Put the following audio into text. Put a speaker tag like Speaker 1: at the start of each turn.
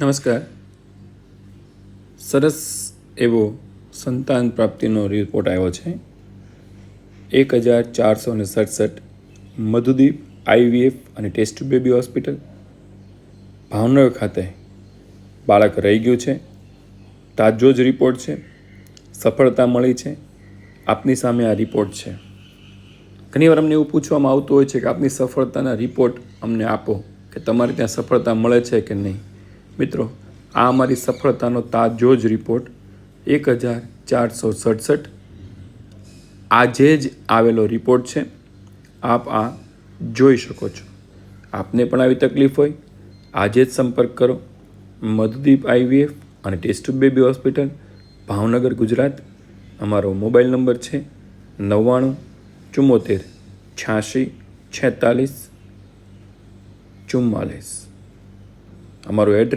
Speaker 1: નમસ્કાર. સરસ એવો સંતાન પ્રાપ્તિનો રિપોર્ટ આવ્યો છે. એક હજાર ચારસો ને સડસઠ મધુદીપ આઈવીએફ અને ટેસ્ટ બેબી હોસ્પિટલ. ભાવનગર ખાતે બાળક રહી ગયું છે. તાજો જ રિપોર્ટ છે. સફળતા મળી છે. આપની સામે આ રિપોર્ટ છે. ઘણીવાર અમને એવું પૂછવામાં આવતું હોય છે કે આપની સફળતાના રિપોર્ટ અમને આપો કે તમારે ત્યાં સફળતા મળે છે કે નહીં? મિત્રો, આ અમારી સફળતાનો તાજો જ રિપોર્ટ એક હજાર ચારસો સડસઠ. આજે જ આવેલો રિપોર્ટ છે. આપ આ જોઈ શકો છો. આપને પણ આવી તકલીફ હોય, આજે જ સંપર્ક કરો. મધુદીપ આઈવીએફ અને test baby hospital, Bhavnagar, Gujarat. અમારો મોબાઈલ નંબર છે નવ્વાણું, ચુમ્મોતેર, છ્યાસી, છેતાલીસ, ચુમ્માલીસ. અમારું એડ્રેસ